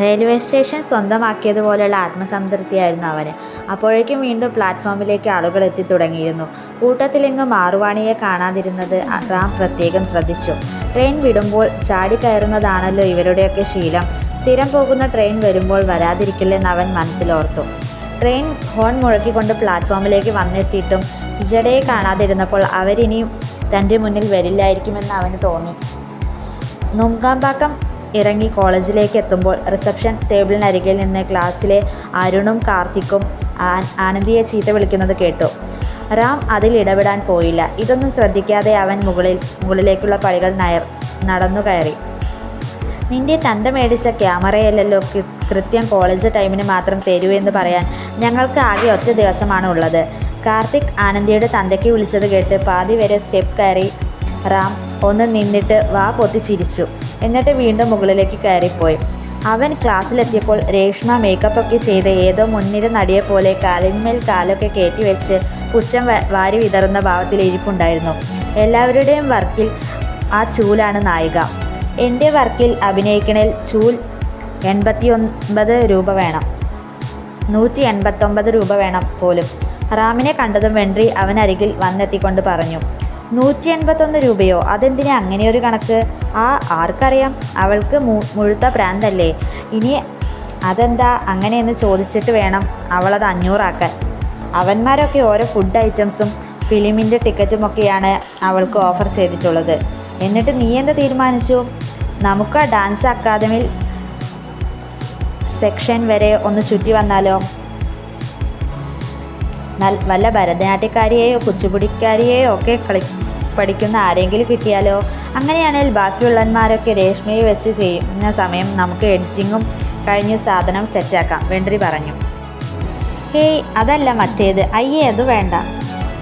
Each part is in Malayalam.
റെയിൽവേ സ്റ്റേഷൻ സ്വന്തമാക്കിയതുപോലെയുള്ള ആത്മസംതൃപ്തിയായിരുന്നു അവന്. അപ്പോഴേക്കും വീണ്ടും പ്ലാറ്റ്ഫോമിലേക്ക് ആളുകൾ എത്തിത്തുടങ്ങിയിരുന്നു. കൂട്ടത്തിലെങ്ങും മാറുവാണിയെ കാണാതിരുന്നത് റാം പ്രത്യേകം ശ്രദ്ധിച്ചു. ട്രെയിൻ വിടുമ്പോൾ ചാടി കയറുന്നതാണല്ലോ ഇവരുടെയൊക്കെ ശീലം. സ്ഥിരം പോകുന്ന ട്രെയിൻ വരുമ്പോൾ വരാതിരിക്കില്ലെന്ന് അവൻ മനസ്സിലോർത്തു. ട്രെയിൻ ഹോൺ മുഴക്കിക്കൊണ്ട് പ്ലാറ്റ്ഫോമിലേക്ക് വന്നെത്തിയിട്ടും ജഡയെ കാണാതിരുന്നപ്പോൾ അവരിനി തന്റെ മുന്നിൽ വരില്ലായിരിക്കുമെന്ന് അവന് തോന്നി. നുങ്കമ്പാക്കം ഇറങ്ങി കോളേജിലേക്ക് എത്തുമ്പോൾ റിസപ്ഷൻ ടേബിളിനരികിൽ നിന്ന് ക്ലാസ്സിലെ അരുണും കാർത്തിക്കും ആനന്ദിയെ ചീത്ത വിളിക്കുന്നത് കേട്ടു. റാം അതിൽ ഇടപെടാൻ പോയില്ല. ഇതൊന്നും ശ്രദ്ധിക്കാതെ അവൻ മുകളിൽ മുകളിലേക്കുള്ള നടന്നു കയറി. "നിന്റെ തന്ത മേടിച്ച ക്യാമറയല്ലല്ലോ കൃത്യം കോളേജ് ടൈമിന് മാത്രം തരൂ എന്ന് പറയാൻ ഞങ്ങൾക്ക് ആകെ ഒറ്റ ദിവസമാണ് ഉള്ളത്. " കാർത്തിക് ആനന്ദിയുടെ തന്തയ്ക്ക് വിളിച്ചത് കേട്ട് പാതി വരെ സ്റ്റെപ്പ് കയറി റാം ഒന്ന് നിന്നിട്ട് വാ പൊത്തി ചിരിച്ചു. എന്നിട്ട് വീണ്ടും മുകളിലേക്ക് കയറിപ്പോയി. അവൻ ക്ലാസ്സിലെത്തിയപ്പോൾ രേഷ്മ മേക്കപ്പൊക്കെ ചെയ്ത് ഏതോ മുൻനിര പോലെ കാലിന്മേൽ കാലൊക്കെ കേറ്റിവെച്ച് പുച്ഛം വാരി വിതറുന്ന ഭാവത്തിൽ ഇരിപ്പുണ്ടായിരുന്നു. "എല്ലാവരുടെയും വർക്കിൽ ആ ചൂലാണ് നായിക. എന്റെ വർക്കിൽ അഭിനയിക്കണേൽ ചൂൽ എൺപത്തിയൊമ്പത് രൂപ വേണം. നൂറ്റി എൺപത്തൊമ്പത് രൂപ വേണം പോലും. " റാമിനെ കണ്ടതും വെൻട്രി അവനരികിൽ വന്നെത്തിക്കൊണ്ട് പറഞ്ഞു. "നൂറ്റി എൺപത്തൊന്ന് രൂപയോ? അതെന്തിനാ ഒരു കണക്ക്? " "ആ ആർക്കറിയാം. അവൾക്ക് മുഴുത്ത പ്രാന്തല്ലേ ഇനി അതെന്താ അങ്ങനെയെന്ന് ചോദിച്ചിട്ട് വേണം അവളത് അഞ്ഞൂറാക്കാൻ. അവന്മാരൊക്കെ ഓരോ ഫുഡ് ഐറ്റംസും ഫിലിമിന്റെ ടിക്കറ്റുമൊക്കെയാണ് അവൾക്ക് ഓഫർ ചെയ്തിട്ടുള്ളത്. എന്നിട്ട് നീ എന്ത് തീരുമാനിച്ചു? നമുക്ക് ആ ഡാൻസ് അക്കാദമിയിൽ സെക്ഷൻ വരെ ഒന്ന് ചുറ്റി വന്നാലോ? വല്ല ഭരതനാട്യക്കാരിയെയോ കുച്ചുപുടിക്കാരിയെയോ ഒക്കെ കളി പഠിക്കുന്ന ആരെങ്കിലും കിട്ടിയാലോ? അങ്ങനെയാണെങ്കിൽ ബാക്കിയുള്ളന്മാരൊക്കെ രേഷ്മയെ വെച്ച് ചെയ്യുന്ന സമയം നമുക്ക് എഡിറ്റിങ്ങും കഴിഞ്ഞ് സാധനം സെറ്റാക്കാം" വെണ്ടറി പറഞ്ഞു. "ഹേയ് അതല്ല മറ്റേത്. അയ്യേ അത് വേണ്ട.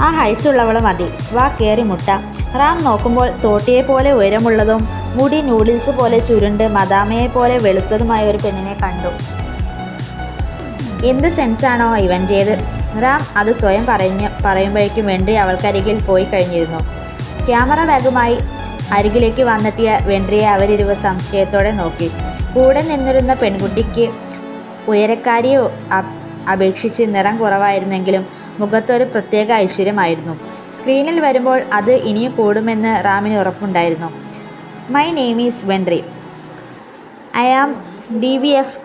ആ ഹൈറ്റുള്ളവൾ മതി. വാ കയറി മുട്ട " റാം നോക്കുമ്പോൾ തോട്ടിയെ പോലെ ഉയരമുള്ളതും മുടി നൂഡിൽസ് പോലെ ചുരുണ്ട് മദാമയെ പോലെ വെളുത്തതുമായ ഒരു പെണ്ണിനെ കണ്ടു. എന്ത് സെൻസാണോ ഇവന്റേത്. റാം അത് സ്വയം പറഞ്ഞ് പറയുമ്പോഴേക്കും വെൻട്രി അവൾക്കരികിൽ പോയി കഴിഞ്ഞിരുന്നു ക്യാമറ ബാഗുമായി അരികിലേക്ക് വന്നെത്തിയ വെൻട്രിയെ അവരിരുവ സംശയത്തോടെ നോക്കി. കൂടെ നിന്നിരുന്ന പെൺകുട്ടിക്ക് ഉയരക്കാരിയെ അപേക്ഷിച്ച് നിറം കുറവായിരുന്നെങ്കിലും മുഖത്തൊരു പ്രത്യേക ഐശ്വര്യമായിരുന്നു. സ്ക്രീനിൽ വരുമ്പോൾ അത് ഇനിയും കൂടുമെന്ന് റാമിന് ഉറപ്പുണ്ടായിരുന്നു. "My name is Wendy. I am D V F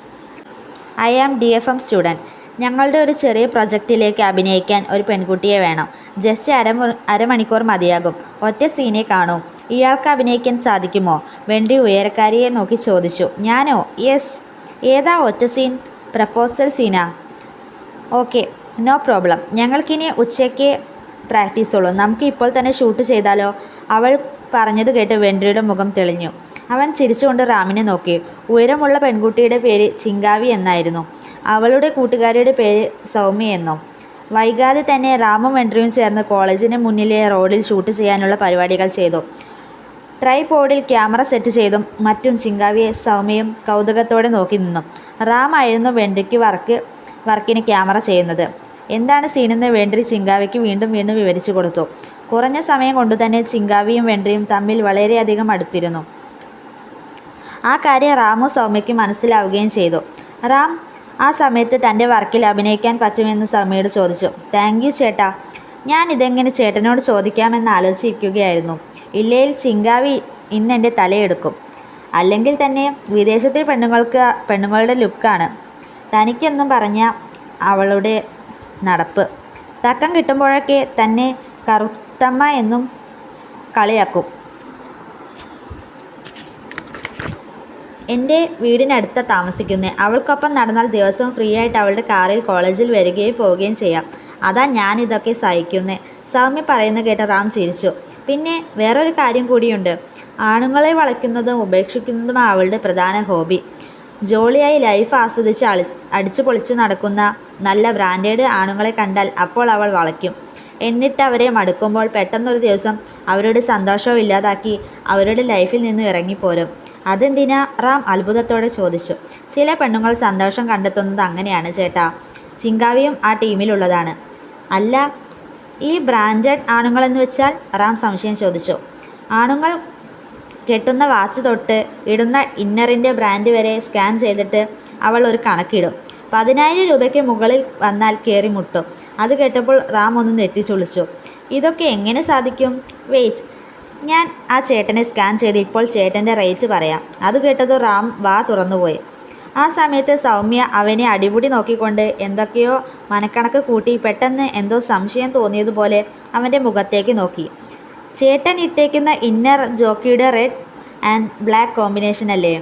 I am D F M student. ഞങ്ങളുടെ ഒരു ചെറിയ പ്രൊജക്റ്റിലേക്ക് അഭിനയിക്കാൻ ഒരു പെൺകുട്ടിയെ വേണം. ജസ്റ്റ് അര അരമണിക്കൂർ മതിയാകും. ഒറ്റ സീനെ കാണൂ. ഇയാൾക്ക് അഭിനയിക്കാൻ സാധിക്കുമോ? " വെണ്ടി ഉയരക്കാരിയെ നോക്കി ചോദിച്ചു. "ഞാനോ? യെസ്. ഏതാ ഒറ്റ സീൻ? പ്രപ്പോസൽ സീനാ? Okay no problem. ഞങ്ങൾക്കിനി പ്രാക്ടീസ് പ്രാക്ടീസുള്ളൂ. നമുക്ക് ഇപ്പോൾ തന്നെ ഷൂട്ട് ചെയ്താലോ? " അവൾ പറഞ്ഞത് കേട്ട് വെണ്ടിയുടെ മുഖം തെളിഞ്ഞു. അവൻ ചിരിച്ചുകൊണ്ട് റാമിനെ നോക്കി. ഉയരമുള്ള പെൺകുട്ടിയുടെ പേര് ചിങ്കാവി എന്നായിരുന്നു. അവളുടെ കൂട്ടുകാരിയുടെ പേര് സൗമ്യ സൗമ്യയെന്നും. വൈകാതെ തന്നെ റാമും വെൻട്രിയും ചേർന്ന് കോളേജിന് മുന്നിലെ റോഡിൽ ഷൂട്ട് ചെയ്യാനുള്ള പരിപാടികൾ ചെയ്തു. ട്രൈപോഡിൽ ക്യാമറ സെറ്റ് ചെയ്തും മറ്റും ചിങ്കാവിയെ സൗമ്യയും കൗതുകത്തോടെ നോക്കി നിന്നു. റാമായിരുന്നു ആയിരുന്നു വർക്ക് വർക്കിന് ക്യാമറ ചെയ്യുന്നത്. എന്താണ് സീനെന്ന് വെൻട്രി ചിങ്കാവിക്ക് വീണ്ടും വീണ്ടും വിവരിച്ചു കൊടുത്തു. കുറഞ്ഞ സമയം കൊണ്ടുതന്നെ ചിങ്കാവിയും വെൻട്രിയും തമ്മിൽ വളരെയധികം അടുത്തിരുന്നു. ആ കാര്യം റാമു സൗമ്യയ്ക്ക് മനസ്സിലാവുകയും ചെയ്തു. റാം ആ സമയത്ത് തന്റെ വർക്കിൽ അഭിനയിക്കാൻ പറ്റുമെന്ന് സൗമ്യയോട് ചോദിച്ചു. "താങ്ക് യു ചേട്ടാ. ഞാൻ ഇതെങ്ങനെ ചേട്ടനോട് ചോദിക്കാമെന്ന് ആലോചിക്കുകയായിരുന്നു ഇല്ലയിൽ ചിങ്കാവി ഇന്നെന്റെ തലയെടുക്കും. അല്ലെങ്കിൽ തന്നെ വിദേശത്തെ പെണ്ണുങ്ങൾക്ക് പെണ്ണുങ്ങളുടെ ലുക്കാണ് തനിക്കൊന്നും പറഞ്ഞ അവളുടെ നടപ്പ്. തക്കം കിട്ടുമ്പോഴൊക്കെ തന്നെ കറുത്തമ്മ എന്നും കളിയാക്കും. എന്റെ വീടിനടുത്ത താമസിക്കുന്നത് അവൾക്കൊപ്പം നടന്നാൽ ദിവസവും ഫ്രീ ആയിട്ട് അവളുടെ കാറിൽ കോളേജിൽ വരികയും പോവുകയും ചെയ്യാം. അതാ ഞാനിതൊക്കെ സഹിക്കുന്നത് " സൗമ്യ പറയുന്നത് കേട്ട് റാം ചിരിച്ചു. "പിന്നെ വേറൊരു കാര്യം കൂടിയുണ്ട്. ആണുങ്ങളെ വളയ്ക്കുന്നതും ഉപേക്ഷിക്കുന്നതും അവളുടെ പ്രധാന ഹോബി. ജോളിയായി ലൈഫ് ആസ്വദിച്ച് അളി അടിച്ചു പൊളിച്ചു നടക്കുന്ന നല്ല ബ്രാൻഡേഡ് ആണുങ്ങളെ കണ്ടാൽ അപ്പോൾ അവൾ വളയ്ക്കും. എന്നിട്ട് അവരെ മടുക്കുമ്പോൾ പെട്ടെന്നൊരു ദിവസം അവരുടെ സന്തോഷവും ഇല്ലാതാക്കി അവരുടെ ലൈഫിൽ നിന്നും ഇറങ്ങിപ്പോരും. " "അതെന്തിനാ? " റാം അത്ഭുതത്തോടെ ചോദിച്ചു. "ചില പെണ്ണുങ്ങൾ സന്തോഷം കണ്ടെത്തുന്നത് അങ്ങനെയാണ് ചേട്ടാ. ചിങ്കാവിയും ആ ടീമിലുള്ളതാണ്. " "അല്ല ഈ ബ്രാൻഡഡ് ആണുങ്ങളെന്ന് വെച്ചാൽ? " റാം സംശയം ചോദിച്ചു. "ആണുങ്ങൾ കെട്ടുന്ന വാച്ച് തൊട്ട് ഇടുന്ന ഇന്നറിന്റെ ബ്രാൻഡ് വരെ സ്കാൻ ചെയ്തിട്ട് അവൾ ഒരു കണക്കിടും പതിനായിരം രൂപയ്ക്ക് മുകളിൽ വന്നാൽ കയറി മുട്ടും അത് കേട്ടപ്പോൾ റാം ഒന്ന് നെറ്റിച്ചുളിച്ചു ഇതൊക്കെ എങ്ങനെ സാധിക്കും വെയിറ്റ് ഞാൻ ആ ചേട്ടനെ സ്കാൻ ചെയ്ത് ഇപ്പോൾ ചേട്ടന്റെ റേറ്റ് പറയാം. അത് കേട്ടത് റാം വാ തുറന്നുപോയി. ആ സമയത്ത് സൗമ്യ അവനെ അടിമുടി നോക്കിക്കൊണ്ട് എന്തൊക്കെയോ മനക്കണക്ക് കൂട്ടി പെട്ടെന്ന് എന്തോ സംശയം തോന്നിയതുപോലെ അവന്റെ മുഖത്തേക്ക് നോക്കി. ചേട്ടൻ ഇട്ടേക്കുന്ന ഇന്നർ ജോക്കിയുടെ റെഡ് ആൻഡ് ബ്ലാക്ക് കോമ്പിനേഷൻ അല്ലേ?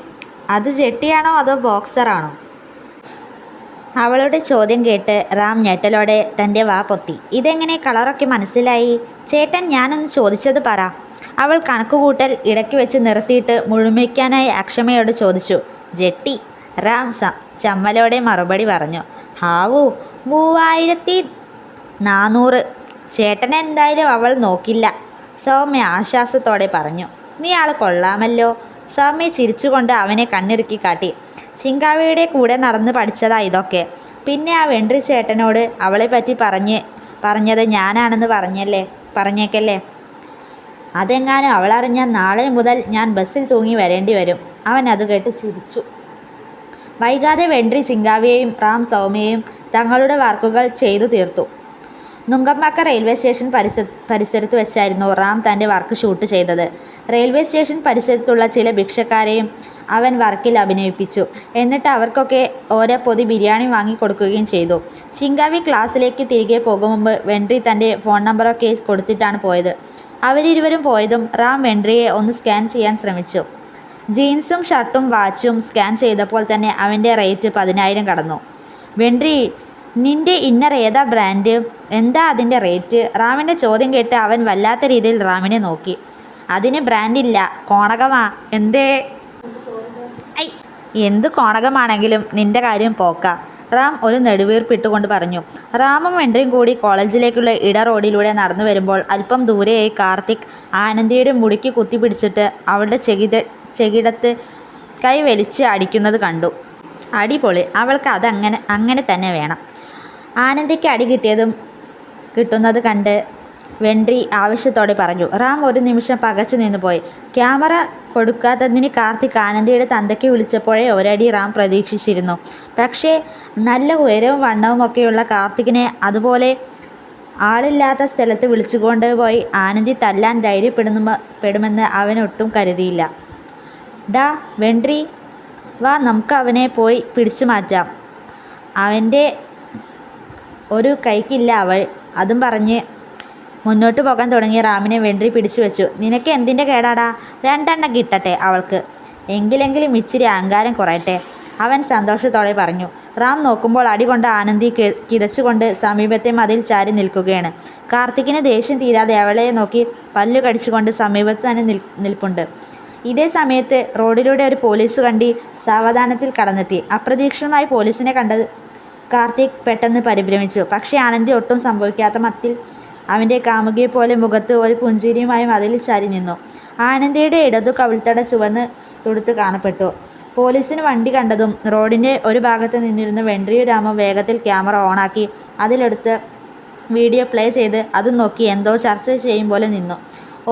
അത് ജെട്ടിയാണോ അതോ ബോക്സറാണോ അവളുടെ ചോദ്യം കേട്ട് റാം ഞെട്ടലോടെ തന്റെ വാ പൊത്തി. ഇതെങ്ങനെ കളറൊക്കെ മനസ്സിലായി? ചേട്ടൻ ഞാനൊന്ന് ചോദിച്ചത് പറ. അവൾ കണക്കുകൂട്ടൽ ഇടയ്ക്ക് വെച്ച് നിർത്തിയിട്ട് മുഴുമിക്കാനായി അക്ഷമയോട് ചോദിച്ചു ജെട്ടി റാം ചമ്മലോടെ മറുപടി പറഞ്ഞു ഹാവു മൂവായിരത്തി നാനൂറ് ചേട്ടനെന്തായാലും അവൾ നോക്കില്ല സൗമ്യ ആശ്വാസത്തോടെ പറഞ്ഞു. നീ ആൾ കൊള്ളാമല്ലോ. സൗമ്യ ചിരിച്ചുകൊണ്ട് അവനെ കണ്ണിറുക്കി കാട്ടി. ചിങ്കാവിയുടെ കൂടെ നടന്ന് പഠിച്ചതാ ഇതൊക്കെ. പിന്നെ ആ വെണ്ട്രി ചേട്ടനോട് അവളെ പറ്റി പറഞ്ഞ് പറഞ്ഞത് ഞാനാണെന്ന് പറഞ്ഞല്ലേ? പറഞ്ഞേക്കല്ലേ? അതെങ്ങാനും അവളറിഞ്ഞാൽ നാളെ മുതൽ ഞാൻ ബസ്സിൽ തൂങ്ങി വരേണ്ടി വരും. അവൻ അത് കേട്ട് ചിരിച്ചു. വൈകാതെ വെൻട്രി സിംഗാവിയെയും റാം സൗമ്യയും തങ്ങളുടെ വർക്കുകൾ ചെയ്തു തീർത്തു. നുങ്കമ്പാക്ക റെയിൽവേ സ്റ്റേഷൻ പരിസ പരിസരത്ത് വെച്ചായിരുന്നു റാം തന്റെ വർക്ക് ഷൂട്ട് ചെയ്തത്. റെയിൽവേ സ്റ്റേഷൻ പരിസരത്തുള്ള ചില ഭിക്ഷക്കാരെയും അവൻ വർക്കിൽ അഭിനയിപ്പിച്ചു. എന്നിട്ട് അവർക്കൊക്കെ ഓരോ പൊതി ബിരിയാണി വാങ്ങി കൊടുക്കുകയും ചെയ്തു. ചിങ്കാവി ക്ലാസ്സിലേക്ക് തിരികെ പോകും മുമ്പ് വെൻട്രി തന്റെ ഫോൺ നമ്പറൊക്കെ കൊടുത്തിട്ടാണ് പോയത്. അവരിരുവരും പോയതും റാം വെൻട്രിയെ ഒന്ന് സ്കാൻ ചെയ്യാൻ ശ്രമിച്ചു. ജീൻസും ഷർട്ടും വാച്ചും സ്കാൻ ചെയ്തപ്പോൾ തന്നെ അവന്റെ റേറ്റ് പതിനായിരം കടന്നു. വെൻട്രി നിന്റെ ഇന്നർ ഏതാ ബ്രാൻഡ്? എന്താ അതിന്റെ റേറ്റ്? റാമിന്റെ ചോദ്യം കേട്ട് അവൻ വല്ലാത്ത രീതിയിൽ റാമിനെ നോക്കി. അതിന് ബ്രാൻഡില്ല. കോണകമാ. എന്തേ? ഐ എന്ത് കോണകമാണെങ്കിലും നിന്റെ കാര്യം പോക്ക. റാം ഒരു നെടുവീർപ്പിട്ടുകൊണ്ട് പറഞ്ഞു. റാമും വെൻട്രിയും കൂടി കോളേജിലേക്കുള്ള ഇട റോഡിലൂടെ നടന്നു വരുമ്പോൾ അല്പം ദൂരെയായി കാർത്തിക് ആനന്ദിയുടെ മുടിക്ക് കുത്തിപ്പിടിച്ചിട്ട് അവളുടെ ചെകിത ചെകിടത്ത് കൈ വലിച്ച് അടിക്കുന്നത് കണ്ടു. അടിപൊളി. അവൾക്ക് അതങ്ങനെ അങ്ങനെ തന്നെ വേണം. ആനന്ദിക്ക് അടി കിട്ടിയതും കിട്ടുന്നത് കണ്ട് വെൻട്രി ആവശ്യത്തോടെ പറഞ്ഞു. റാം ഒരു നിമിഷം പകച്ചു നിന്നുപോയി. ക്യാമറ കൊടുക്കാത്തതിന് കാർത്തിക് ആനന്ദിയുടെ തന്തയ്ക്ക് വിളിച്ചപ്പോഴേ ഒരടി റാം പ്രതീക്ഷിച്ചിരുന്നു. പക്ഷേ നല്ല ഉയരവും വണ്ണവും ഒക്കെയുള്ള കാർത്തികിനെ അതുപോലെ ആളില്ലാത്ത സ്ഥലത്ത് വിളിച്ചുകൊണ്ട് പോയി ആനന്ദി തല്ലാൻ ധൈര്യപ്പെടുന്നു പെടുമെന്ന് അവനൊട്ടും കരുതിയില്ല. ഡാ വെൻട്രി വാ നമുക്ക് അവനെ പോയി പിടിച്ചു മാറ്റാം. അവന്റെ ഒരു കൈക്കില്ല അവൾ അതും പറഞ്ഞ് മുന്നോട്ട് പോകാൻ തുടങ്ങിയ റാമിനെ വെൻട്രി പിടിച്ചു വെച്ചു. നിനക്ക് എന്തിന്റെ കേടാടാ? രണ്ടെണ്ണം കിട്ടട്ടെ അവൾക്ക്. എങ്കിലെങ്കിലും ഇച്ചിരി അഹങ്കാരം കുറയട്ടെ അവൻ സന്തോഷത്തോടെ പറഞ്ഞു. റാം നോക്കുമ്പോൾ അടികൊണ്ട് ആനന്ദി കിതച്ചുകൊണ്ട് സമീപത്തെ മതിൽ ചാരി നിൽക്കുകയാണ്. കാർത്തിക്കിന് ദേഷ്യം തീരാതെ അവളെ നോക്കി പല്ലു കടിച്ചുകൊണ്ട് സമീപത്ത് തന്നെ നിൽ നിൽപ്പുണ്ട്. ഇതേ സമയത്ത് റോഡിലൂടെ ഒരു പോലീസ് വണ്ടി സാവധാനത്തിൽ കടന്നെത്തി. അപ്രതീക്ഷിതമായി പോലീസിനെ കണ്ടത് കാർത്തിക് പെട്ടെന്ന് പരിഭ്രമിച്ചു. പക്ഷേ ആനന്ദി ഒട്ടും സംഭവിക്കാത്ത മത്തിൽ അവന്റെ കാമുകിയെപ്പോലെ മുഖത്ത് ഒരു പുഞ്ചിരിയുമായി അതിൽ ചാരി നിന്നു. ആനന്ദയുടെ ഇടതു കവിൾത്തട ചുവന്ന് തുടുത്ത് കാണപ്പെട്ടു. പോലീസിന് വണ്ടി കണ്ടതും റോഡിന്റെ ഒരു ഭാഗത്ത് നിന്നിരുന്ന വെൺട്രിയു രാമം വേഗത്തിൽ ക്യാമറ ഓണാക്കി അതിലെടുത്ത് വീഡിയോ പ്ലേ ചെയ്ത് അത് നോക്കി എന്തോ ചർച്ച ചെയ്യും പോലെ നിന്നു.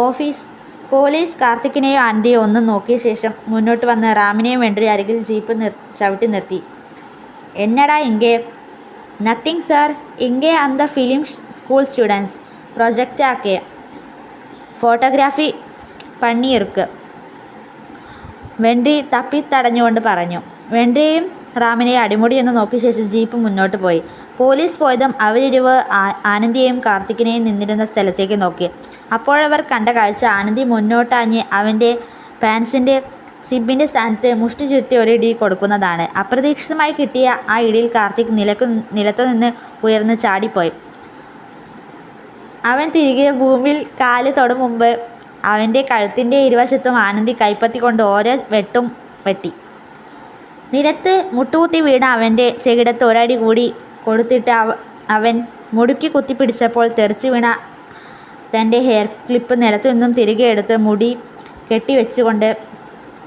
ഓഫീസ് പോലീസ് കാർത്തിക്കിനെയും ആന്റിയോ ഒന്ന് നോക്കിയ ശേഷം മുന്നോട്ട് വന്ന് റാമിനെയും വെണ്ടറി അരികിൽ ജീപ്പ് നിർ ചവിട്ടി നിർത്തി. എന്നടാ ഇങ്കേ? Nothing sir ഇങ്കേ and the film school students ப்ரொஜெக்டாக photography പണിയിർക്ക് വെണ്ടി തപ്പിത്തടഞ്ഞുകൊണ്ട് പറഞ്ഞു. വെണ്ടിയും റാമിനെ അടിമുടിയൊന്ന് നോക്കിയ ശേഷം ജീപ്പ് മുന്നോട്ട് പോയി. പോലീസ് പോയതും അവരിരുവ് ആനന്ദിയെയും കാർത്തിക്കിനെയും നിന്നിരുന്ന സ്ഥലത്തേക്ക് നോക്കി. അപ്പോഴവർ കണ്ട കാഴ്ച ആനന്ദി മുന്നോട്ടാഞ്ഞ് അവന്റെ പാൻസിന്റെ സിബിന്റെ സ്ഥാനത്ത് മുഷ്ടി ചുറ്റി ഒരു ഇടി കൊടുക്കുന്നതാണ്. അപ്രതീക്ഷിതമായി കിട്ടിയ ആ ഇടിയിൽ കാർത്തിക് നിലയ്ക്ക് നിലത്തുനിന്ന് ഉയർന്ന് ചാടിപ്പോയി. അവൻ തിരികെ ഭൂമിയിൽ കാൽ തൊടും മുമ്പ് അവന്റെ കഴുത്തിന്റെ ഇരുവശത്തും ആനന്ദി കൈപ്പത്തി കൊണ്ട് ഓരോ വെട്ടും വെട്ടി. നിരത്ത് മുട്ടുകുത്തി വീണ അവന്റെ ചെകിടത്ത് ഒരടി കൂടി കൊടുത്തിട്ട് അവ അവൻ മുടുക്കി കുത്തിപ്പിടിച്ചപ്പോൾ തെറിച്ചു വീണ തന്റെ ഹെയർ ക്ലിപ്പ് നിലത്തു നിന്നും തിരികെ എടുത്ത് മുടി കെട്ടിവെച്ചുകൊണ്ട്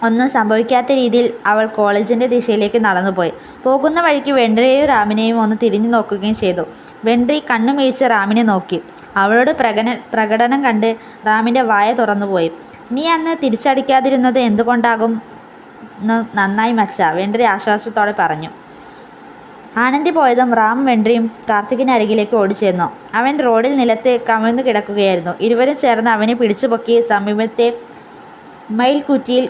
ഒന്നും സംഭവിക്കാത്ത രീതിയിൽ അവൾ കോളേജിന്റെ ദിശയിലേക്ക് നടന്നുപോയി. പോകുന്ന വഴിക്ക് വെൻട്രിയെയും റാമിനെയും ഒന്ന് തിരിഞ്ഞു നോക്കുകയും ചെയ്തു. വെൻട്രി കണ്ണുമീഴ്ച റാമിനെ നോക്കി. അവളുടെ പ്രകന പ്രകടനം കണ്ട് റാമിന്റെ വായ തുറന്നുപോയി. നീ അന്ന് തിരിച്ചടിക്കാതിരുന്നത് എന്തുകൊണ്ടാകും? നന്നായി മച്ച വെണ്ടറി ആശ്വാസത്തോടെ പറഞ്ഞു. ആനന്ദി പോയതും റാം വെണ്ടറിയും കാർത്തികിന് അരികിലേക്ക് ഓടിച്ചെന്നു അവൻ റോഡിൽ നിലത്ത് കമിഴ്ന്നു കിടക്കുകയായിരുന്നു. ഇരുവരും ചേർന്ന് അവനെ പിടിച്ചു പൊക്കി സമീപത്തെ മയിൽക്കുറ്റിയിൽ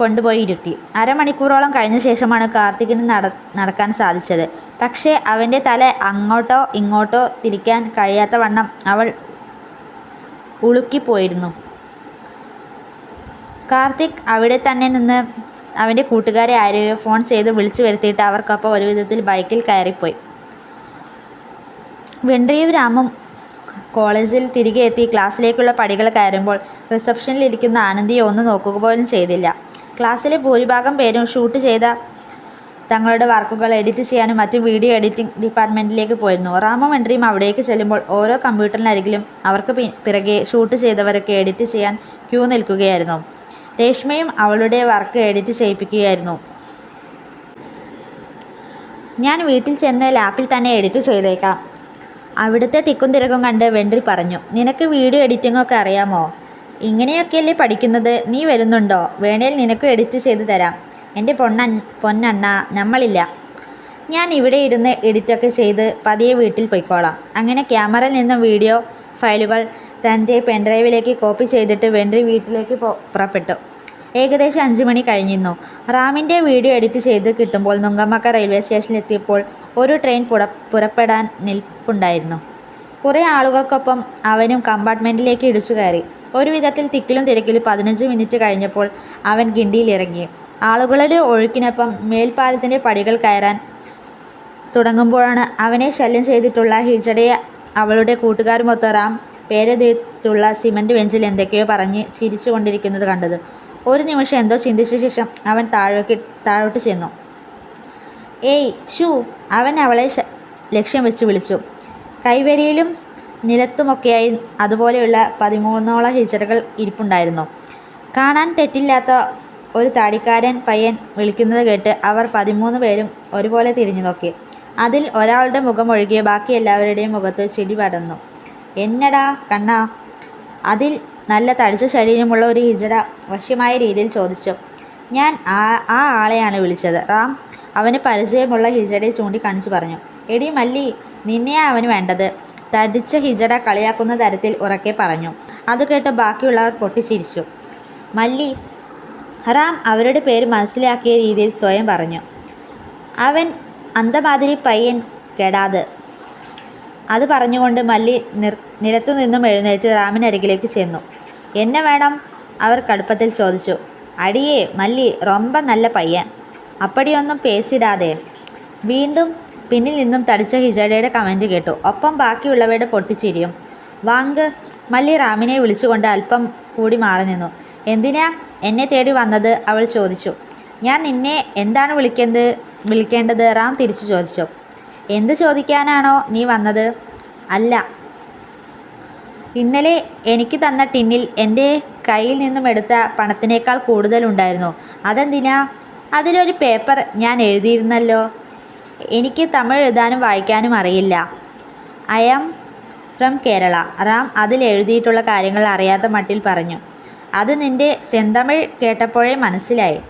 കൊണ്ടുപോയി ഇരുത്തി അരമണിക്കൂറോളം കഴിഞ്ഞ ശേഷമാണ് കാർത്തികിന് നട നടക്കാൻ സാധിച്ചത്. പക്ഷേ അവന്റെ തല അങ്ങോട്ടോ ഇങ്ങോട്ടോ തിരിക്കാൻ കഴിയാത്ത വണ്ണം അവൾ ഉളുക്കിപ്പോയിരുന്നു. കാർത്തിക് അവിടെ തന്നെ നിന്ന് അവന്റെ കൂട്ടുകാരെ ആരെയോ ഫോൺ ചെയ്ത് വിളിച്ചു വരുത്തിയിട്ട് അവർക്കൊപ്പം ഒരു വിധത്തിൽ ബൈക്കിൽ കയറിപ്പോയി. വെണ്ട്രിയും രാമും കോളേജിൽ തിരികെ എത്തി ക്ലാസ്സിലേക്കുള്ള പടികൾ കയറുമ്പോൾ റിസപ്ഷനിൽ ഇരിക്കുന്ന ആനന്ദിയെ ഒന്ന് നോക്കുക പോലും ചെയ്തില്ല. ക്ലാസ്സിലെ ഭൂരിഭാഗം പേരും ഷൂട്ട് ചെയ്ത തങ്ങളുടെ വർക്കുകൾ എഡിറ്റ് ചെയ്യാനും മറ്റ് വീഡിയോ എഡിറ്റിംഗ് ഡിപ്പാർട്ട്മെന്റിലേക്ക് പോയിരുന്നു. റാമും എൻട്രിയും അവിടേക്ക് ചെല്ലുമ്പോൾ ഓരോ കമ്പ്യൂട്ടറിനരികിലും അവർക്ക് പിറകെ ഷൂട്ട് ചെയ്തവരൊക്കെ എഡിറ്റ് ചെയ്യാൻ ക്യൂ നിൽക്കുകയായിരുന്നു. രേഷ്മയും അവളുടെ വർക്ക് എഡിറ്റ് ചെയ്യിപ്പിക്കുകയായിരുന്നു. ഞാൻ വീട്ടിൽ ചെന്ന് ലാപ്പിൽ തന്നെ എഡിറ്റ് ചെയ്തേക്കാം. അവിടുത്തെ തിക്കും തിരക്കും കണ്ട് വെൻട്രി പറഞ്ഞു നിനക്ക് വീഡിയോ എഡിറ്റിംഗ് ഒക്കെ അറിയാമോ? ഇങ്ങനെയൊക്കെയല്ലേ പഠിക്കുന്നത്? നീ വരുന്നുണ്ടോ? വേണേൽ നിനക്ക് എഡിറ്റ് ചെയ്ത് തരാം. എന്റെ പൊണ്ണ പൊന്നണ്ണ നമ്മളില്ല. ഞാൻ ഇവിടെ ഇരുന്ന് എഡിറ്റൊക്കെ ചെയ്ത് പതിയെ വീട്ടിൽ പോയിക്കോളാം. അങ്ങനെ ക്യാമറയിൽ നിന്നും വീഡിയോ ഫയലുകൾ തന്റെ പെൻഡ്രൈവിലേക്ക് കോപ്പി ചെയ്തിട്ട് വെൻട്രി വീട്ടിലേക്ക് പുറപ്പെട്ടു. ഏകദേശം അഞ്ച് മണി കഴിഞ്ഞിരുന്നു. റാമിന്റെ വീഡിയോ എഡിറ്റ് ചെയ്ത് കിട്ടുമ്പോൾ നുങ്കമ്മക്ക റെയിൽവേ സ്റ്റേഷനിൽ എത്തിയപ്പോൾ ഒരു ട്രെയിൻ പുറ പുറപ്പെടാൻ നിൽപ്പുണ്ടായിരുന്നു. കുറേ ആളുകൾക്കൊപ്പം അവനും കമ്പാർട്ട്മെന്റിലേക്ക് ഇടിച്ചു കയറി. ഒരു വിധത്തിൽ തിക്കിലും തിരക്കിലും പതിനഞ്ച് മിനിറ്റ് കഴിഞ്ഞപ്പോൾ അവൻ ഗിണ്ടിയിൽ ഇറങ്ങി. ആളുകളുടെ ഒഴുക്കിനൊപ്പം മേൽപ്പാലത്തിന്റെ പടികൾ കയറാൻ തുടങ്ങുമ്പോഴാണ് അവനെ ശല്യം ചെയ്തിട്ടുള്ള ഹിജടയെ അവളുടെ കൂട്ടുകാരുമൊത്ത റാം പേരെഴുതിയിട്ടുള്ള സിമന്റ് ബെഞ്ചിൽ എന്തൊക്കെയോ പറഞ്ഞ് ചിരിച്ചു കൊണ്ടിരിക്കുന്നത് കണ്ടത്. ഒരു നിമിഷം എന്തോ ചിന്തിച്ച ശേഷം അവൻ താഴേക്ക് താഴോട്ട് ചെന്നു. ഏയ് ഷൂ അവൻ അവളെ ലക്ഷ്യം വെച്ച് വിളിച്ചു. കൈവരിയിലും നിലത്തുമൊക്കെയായി അതുപോലെയുള്ള പതിമൂന്നോളം ഹിജറകൾ ഇരിപ്പുണ്ടായിരുന്നു. കാണാൻ തെറ്റില്ലാത്ത ഒരു താടിക്കാരൻ പയ്യൻ വിളിക്കുന്നത് കേട്ട് അവർ പതിമൂന്ന് പേരും ഒരുപോലെ തിരിഞ്ഞു നോക്കി. അതിൽ ഒരാളുടെ മുഖം ഒഴികെ ബാക്കി എല്ലാവരുടെയും മുഖത്ത് ചിരി പടന്നു എന്നടാ കണ്ണ? അതിൽ നല്ല തടിച്ച ശരീരമുള്ള ഒരു ഹിജറ വശ്യമായ രീതിയിൽ ചോദിച്ചു. ഞാൻ ആ ആ ആളെയാണ് വിളിച്ചത് റാം. അവന് പരിചയമുള്ള ഹിജടയെ ചൂണ്ടിക്കാണിച്ചു പറഞ്ഞു. എടി മല്ലി നിന്നെയാ അവന് വേണ്ടത്? തടിച്ച ഹിജട കളിയാക്കുന്ന തരത്തിൽ ഉറക്കെ പറഞ്ഞു. അത് കേട്ട് ബാക്കിയുള്ളവർ പൊട്ടിച്ചിരിച്ചു. മല്ലി റാം അവരുടെ പേര് മനസ്സിലാക്കിയ രീതിയിൽ സ്വയം പറഞ്ഞു. അവൻ അന്തമാതിരി പയ്യൻ കെടാത്. അത് പറഞ്ഞുകൊണ്ട് മല്ലി നിർ നിലത്തു നിന്നും എഴുന്നേറ്റ് റാമിനരികിലേക്ക് ചെന്നു. എന്നെ വേണം അവർ കടുപ്പത്തിൽ ചോദിച്ചു. അടിയേ മല്ലി റൊമ്പ നല്ല പയ്യൻ. അപ്പടിയൊന്നും പേസിടാതെ വീണ്ടും പിന്നിൽ നിന്നും തടിച്ച ഹിജഡയുടെ കമന്റ് കേട്ടു. ഒപ്പം ബാക്കിയുള്ളവരുടെ പൊട്ടിച്ചിരിയും. വാങ്ക് മല്ലി റാമിനെ വിളിച്ചുകൊണ്ട് അല്പം കൂടി മാറി നിന്നു എന്തിനാ എന്നെ തേടി വന്നത്? അവൾ ചോദിച്ചു. ഞാൻ നിന്നെ എന്താണ് വിളിക്കുന്നത് വിളിക്കേണ്ടത്? റാം തിരിച്ചു ചോദിച്ചു. എന്ത് ചോദിക്കാനാണോ നീ വന്നത്? അല്ല. ഇന്നലെ എനിക്ക് തന്ന ടിന്നിൽ എന്റെ കയ്യിൽ നിന്നും എടുത്ത പണത്തിനേക്കാൾ കൂടുതലുണ്ടായിരുന്നു അതെന്തിനാ? അതിലൊരു പേപ്പർ ഞാൻ എഴുതിയിരുന്നല്ലോ. എനിക്ക് തമിഴ് എഴുതാനും വായിക്കാനും അറിയില്ല. I am from Kerala. Ram അതിൽ എഴുതിയിട്ടുള്ള കാര്യങ്ങൾ അറിയാത്ത മട്ടിൽ പറഞ്ഞു. അത് നിന്റെ സെന്തമിഴ് കേട്ടപ്പോഴേ മനസ്സിലായി.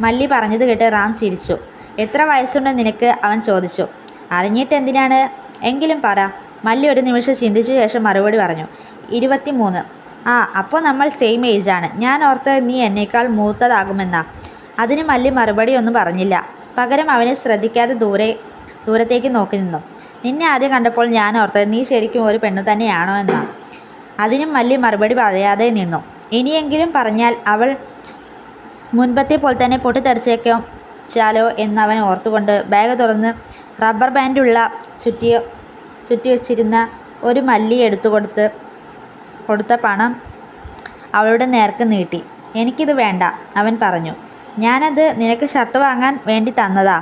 മല്ലി പറഞ്ഞത് കേട്ട് റാം ചിരിച്ചു. എത്ര വയസ്സുണ്ട് നിനക്ക്? അവൻ ചോദിച്ചു. അറിഞ്ഞിട്ട് എന്തിനാണ്? എങ്കിലും പറ. മല്ലി ഒരു നിമിഷം ചിന്തിച്ച ശേഷം മറുപടി പറഞ്ഞു. ഇരുപത്തിമൂന്ന്. ആ അപ്പോൾ നമ്മൾ സെയിം ഏജാണ് ഞാൻ ഓർത്ത് നീ എന്നേക്കാൾ മൂത്തതാകുമെന്നാ. അതിന് മല്ലി മറുപടി ഒന്നും പറഞ്ഞില്ല. പകരം അവനെ ശ്രദ്ധിക്കാതെ ദൂരെ ദൂരത്തേക്ക് നോക്കി നിന്നു. നിന്നെ ആദ്യം കണ്ടപ്പോൾ ഞാൻ ഓർത്തത് നീ ശരിക്കും ഒരു പെണ്ണു തന്നെയാണോ എന്നാ. അതിനും മല്ലി മറുപടി പറയാതെ നിന്നു. ഇനിയെങ്കിലും പറഞ്ഞാൽ അവൾ മുൻപത്തെ പോലെ തന്നെ പൊട്ടിത്തെറിച്ചേക്കാലോ ചാലോ എന്നവൻ ഓർത്തുകൊണ്ട് ബാഗ് തുറന്ന് റബ്ബർ ബാൻഡുള്ള ചുറ്റിയ ചുറ്റി വച്ചിരുന്ന ഒരു മല്ലി എടുത്തു കൊടുത്ത് കൊടുത്ത പണം അവളുടെ നേർക്ക് നീട്ടി. എനിക്കിത് വേണ്ട അവൻ പറഞ്ഞു. ഞാനത് നിനക്ക് ഷർട്ട് വാങ്ങാൻ വേണ്ടി തന്നതാ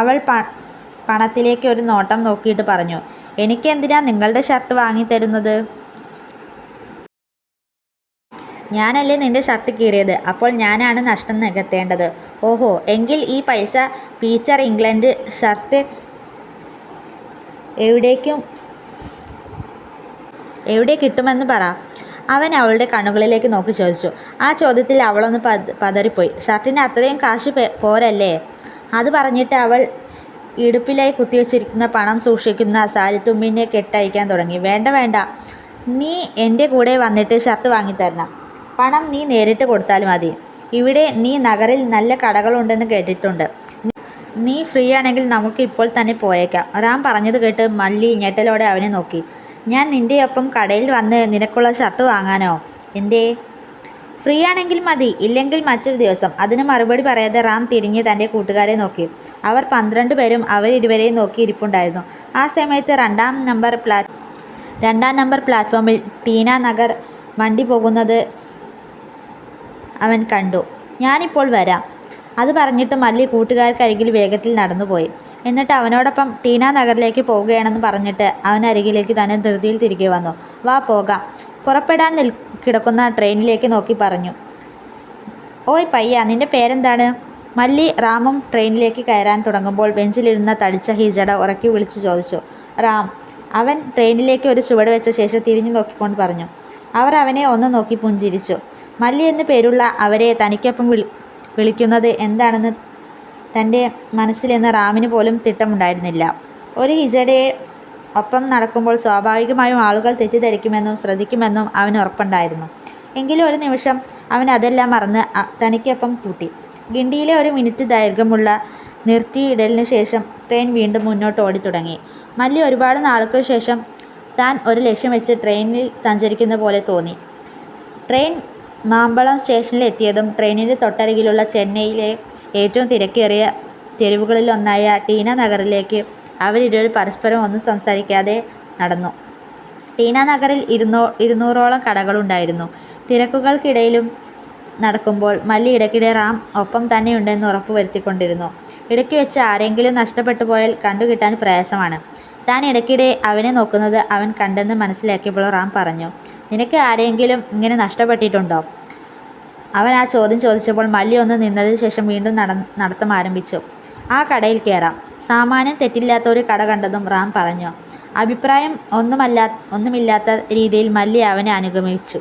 അവൾ പ പണത്തിലേക്ക് ഒരു നോട്ടം നോക്കിയിട്ട് പറഞ്ഞു. എനിക്കെന്തിനാ നിങ്ങളുടെ ഷർട്ട് വാങ്ങിത്തരുന്നത് ഞാനല്ലേ നിന്റെ ഷർട്ട് കീറിയത്? അപ്പോൾ ഞാനാണ് നഷ്ടം നികത്തേണ്ടത്. ഓഹോ എങ്കിൽ ഈ പൈസ പീച്ചർ ഇംഗ്ലണ്ട് ഷർട്ട് എവിടേക്കും എവിടെ കിട്ടുമെന്ന് പറ. അവൻ അവളുടെ കണ്ണുകളിലേക്ക് നോക്കി ചോദിച്ചു. ആ ചോദ്യത്തിൽ അവളൊന്ന് പത പതറിപ്പോയി. ഷർട്ടിന് അത്രയും കാശ് പോരല്ലേ? അത് പറഞ്ഞിട്ട് അവൾ ഇടുപ്പിലായി കുത്തിവെച്ചിരിക്കുന്ന പണം സൂക്ഷിക്കുന്ന സാരിത്തുമ്പിനെ കെട്ടയക്കാൻ തുടങ്ങി. വേണ്ട വേണ്ട. നീ എന്റെ കൂടെ വന്നിട്ട് ഷർട്ട് വാങ്ങിത്തരണം. പണം നീ നേരിട്ട് കൊടുത്താൽ മതി. ഇവിടെ നീ നഗറിൽ നല്ല കടകളുണ്ടെന്ന് കേട്ടിട്ടുണ്ട്. നീ ഫ്രീ ആണെങ്കിൽ നമുക്ക് ഇപ്പോൾ തന്നെ പോയേക്കാം. റാം പറഞ്ഞത് കേട്ട് മല്ലി ഞെട്ടലോടെ അവനെ നോക്കി. ഞാൻ നിന്റെ ഒപ്പം കടയിൽ വന്ന് നിനക്കുള്ള ഷർട്ട് വാങ്ങാനോ? എന്തേ? ഫ്രീ ആണെങ്കിൽ മതി ഇല്ലെങ്കിൽ മറ്റൊരു ദിവസം. അതിന് മറുപടി പറയാതെ റാം തിരിഞ്ഞ് തന്റെ കൂട്ടുകാരെ നോക്കി. അവർ പന്ത്രണ്ട് പേരും അവരിരുവരെയും നോക്കി ഇരിപ്പുണ്ടായിരുന്നു. ആ സമയത്ത് രണ്ടാം നമ്പർ പ്ലാറ്റ് രണ്ടാം നമ്പർ പ്ലാറ്റ്ഫോമിൽ ടീന നഗർ വണ്ടി പോകുന്നത് അവൻ കണ്ടു. ഞാനിപ്പോൾ വരാം. അത് പറഞ്ഞിട്ട് മല്ലി കൂട്ടുകാർക്കരികിൽ വേഗത്തിൽ നടന്നുപോയി. എന്നിട്ട് അവനോടൊപ്പം ടീന നഗറിലേക്ക് പോവുകയാണെന്ന് പറഞ്ഞിട്ട് അവൻ അരികിലേക്ക് തന്നെ ധൃതിയിൽ തിരികെ വന്നു. വാ പോകാം. പുറപ്പെടാൻ നിൽ കിടക്കുന്ന ട്രെയിനിലേക്ക് നോക്കി പറഞ്ഞു. ഓയ് പയ്യ നിന്റെ പേരെന്താണ്? മല്ലി റാമും ട്രെയിനിലേക്ക് കയറാൻ തുടങ്ങുമ്പോൾ ബെഞ്ചിലിരുന്ന തടിച്ച ഹിജട ഉറക്കി വിളിച്ചു ചോദിച്ചു. റാം. അവൻ ട്രെയിനിലേക്ക് ഒരു ചുവട് വെച്ച ശേഷം തിരിഞ്ഞു നോക്കിക്കൊണ്ട് പറഞ്ഞു. അവർ അവനെ ഒന്ന് നോക്കി പുഞ്ചിരിച്ചു. മല്ലി എന്നു പേരുള്ള അവരെ തനിക്കൊപ്പം വിളി വിളിക്കുന്നത് എന്താണെന്ന് തന്റെ മനസ്സിലെന്ന് റാമിന് പോലും തിട്ടമുണ്ടായിരുന്നില്ല. ഒരു ഹിജഡയെ ഒപ്പം നടക്കുമ്പോൾ സ്വാഭാവികമായും ആളുകൾ തെറ്റിദ്ധരിക്കുമെന്നും ശ്രദ്ധിക്കുമെന്നും അവന് ഉറപ്പുണ്ടായിരുന്നു. എങ്കിലും ഒരു നിമിഷം അവൻ അതെല്ലാം മറന്ന് തനിക്കൊപ്പം കൂട്ടി. ഗിണ്ടിയിലെ ഒരു മിനിറ്റ് ദൈർഘ്യമുള്ള നിർത്തിയിടലിനു ശേഷം ട്രെയിൻ വീണ്ടും മുന്നോട്ട് ഓടിത്തുടങ്ങി. മല്ലി ഒരുപാട് നാളുകൾക്ക് ശേഷം താൻ ഒരു ലക്ഷ്യം വെച്ച് ട്രെയിനിൽ സഞ്ചരിക്കുന്ന പോലെ തോന്നി. ട്രെയിൻ മാമ്പളം സ്റ്റേഷനിൽ എത്തിയതും ട്രെയിനിന്റെ തൊട്ടരികിലുള്ള ചെന്നൈയിലെ ഏറ്റവും തിരക്കേറിയ തെരുവുകളിലൊന്നായ ടീന നഗറിലേക്ക് അവരിരുവരും പരസ്പരം ഒന്നും സംസാരിക്കാതെ നടന്നു. ടീന നഗറിൽ ഇരുന്നോ ഇരുന്നൂറോളം കടകളുണ്ടായിരുന്നു. തിരക്കുകൾക്കിടയിലും നടക്കുമ്പോൾ മല്ലി ഇടയ്ക്കിടെ റാം ഒപ്പം തന്നെയുണ്ടെന്ന് ഉറപ്പുവരുത്തിക്കൊണ്ടിരുന്നു ഇടയ്ക്ക് വെച്ച് ആരെങ്കിലും നഷ്ടപ്പെട്ടു പോയാൽ കണ്ടുകിട്ടാൻ പ്രയാസമാണ്. താൻ ഇടയ്ക്കിടെ അവനെ നോക്കുന്നത് അവൻ കണ്ടെന്ന് മനസ്സിലാക്കിയപ്പോൾ റാം പറഞ്ഞു നിനക്ക് ആരെങ്കിലും ഇങ്ങനെ നഷ്ടപ്പെട്ടിട്ടുണ്ടോ? അവൻ ആ ചോദ്യം ചോദിച്ചപ്പോൾ മല്ലി ഒന്ന് നിന്നതിന് ശേഷം വീണ്ടും നട നടത്തം ആരംഭിച്ചു. ആ കടയിൽ കയറാം സാമാന്യം തെറ്റില്ലാത്ത ഒരു കട കണ്ടതും റാം പറഞ്ഞു. അഭിപ്രായം ഒന്നുമല്ല ഒന്നുമില്ലാത്ത രീതിയിൽ മല്ലി അവനെ അനുഗമിച്ചു.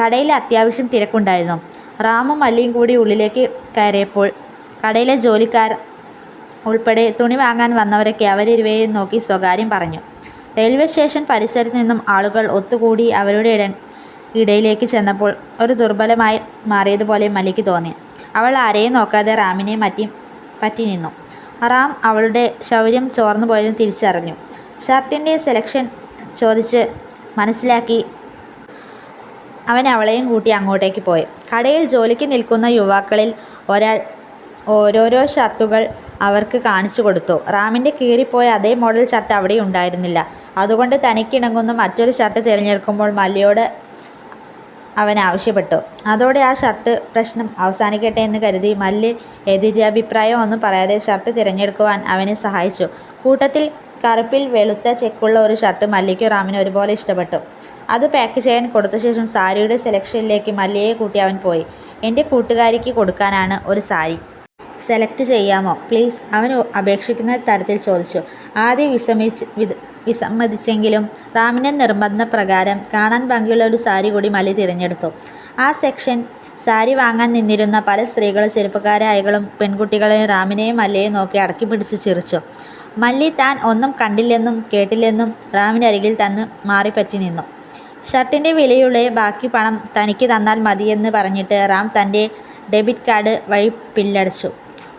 കടയിൽ അത്യാവശ്യം തിരക്കുണ്ടായിരുന്നു. റാമും മല്ലിയും കൂടി ഉള്ളിലേക്ക് കയറിയപ്പോൾ കടയിലെ ജോലിക്കാർ ഉൾപ്പെടെ തുണി വാങ്ങാൻ വന്നവരൊക്കെ അവരിരുവരെയും നോക്കി സ്വകാര്യം പറഞ്ഞു. റെയിൽവേ സ്റ്റേഷൻ പരിസരത്ത് നിന്നും ആളുകൾ ഒത്തുകൂടി അവരുടെ ഇട ഇടയിലേക്ക് ചെന്നപ്പോൾ ഒരു ദുർബലമായി മാറിയതുപോലെ മല്ലിക്ക് തോന്നി. അവൾ ആരെയും നോക്കാതെ റാമിനെ മറ്റി പറ്റി നിന്നു. റാം അവളുടെ ശൗര്യം ചോർന്നു പോയതും തിരിച്ചറിഞ്ഞു. ഷർട്ടിന്റെ സെലക്ഷൻ ചോദിച്ച് മനസ്സിലാക്കി അവൻ അവളെയും കൂട്ടി അങ്ങോട്ടേക്ക് പോയി. കടയിൽ ജോലിക്ക് നിൽക്കുന്ന യുവാക്കളിൽ ഒരാൾ ഓരോരോ ഷർട്ടുകൾ അവർക്ക് കാണിച്ചു കൊടുത്തു. റാമിന്റെ കീറിപ്പോയ അതേ മോഡൽ ഷർട്ട് അവിടെ ഉണ്ടായിരുന്നില്ല. അതുകൊണ്ട് തനിക്കിണങ്ങുന്ന മറ്റൊരു ഷർട്ട് തിരഞ്ഞെടുക്കുമ്പോൾ മല്ലിയോട് അവൻ ആവശ്യപ്പെട്ടു. അതോടെ ആ ഷർട്ട് പ്രശ്നം അവസാനിക്കട്ടെ എന്ന് കരുതി മല്ല് എതിരഭിപ്രായം ഒന്നും പറയാതെ ഷർട്ട് തിരഞ്ഞെടുക്കുവാൻ അവനെ സഹായിച്ചു. കൂട്ടത്തിൽ കറുപ്പിൽ വെളുത്ത ചെക്കുള്ള ഒരു ഷർട്ട് മല്ലിക്കും റാമിനും ഒരുപോലെ ഇഷ്ടപ്പെട്ടു. അത് പാക്ക് ചെയ്യാൻ കൊടുത്ത ശേഷം സാരിയുടെ സെലക്ഷനിലേക്ക് മല്ലിയെ കൂട്ടി അവൻ പോയി. എന്റെ കൂട്ടുകാരിക്ക് കൊടുക്കാനാണ് ഒരു സാരി. സെലക്ട് ചെയ്യാമോ? പ്ലീസ് അവൻ അപേക്ഷിക്കുന്ന തരത്തിൽ ചോദിച്ചു. ആദ്യം വിസമ്മിച്ച് വിസമ്മതിച്ചെങ്കിലും വിസമ്മതിച്ചെങ്കിലും റാമിന്റെ നിർബന്ധപ്രകാരം കാണാൻ ഭംഗിയുള്ള ഒരു സാരി കൂടി മലി തിരഞ്ഞെടുത്തു. ആ സെക്ഷൻ സാരി വാങ്ങാൻ നിന്നിരുന്ന പല സ്ത്രീകളും ചെറുപ്പക്കാരായകളും പെൺകുട്ടികളെയും റാമിനെയും മല്ലയെയും നോക്കി അടക്കി പിടിച്ച് ചിരിച്ചു. മല്ലി താൻ ഒന്നും കണ്ടില്ലെന്നും കേട്ടില്ലെന്നും റാമിന്റെ അരികിൽ തന്ന് മാറിപ്പറ്റി നിന്നു. ഷർട്ടിന്റെ വിലയുള്ള ബാക്കി പണം തനിക്ക് തന്നാൽ മതിയെന്ന് പറഞ്ഞിട്ട് റാം തന്റെ ഡെബിറ്റ് കാർഡ് വഴി പില്ലടച്ചു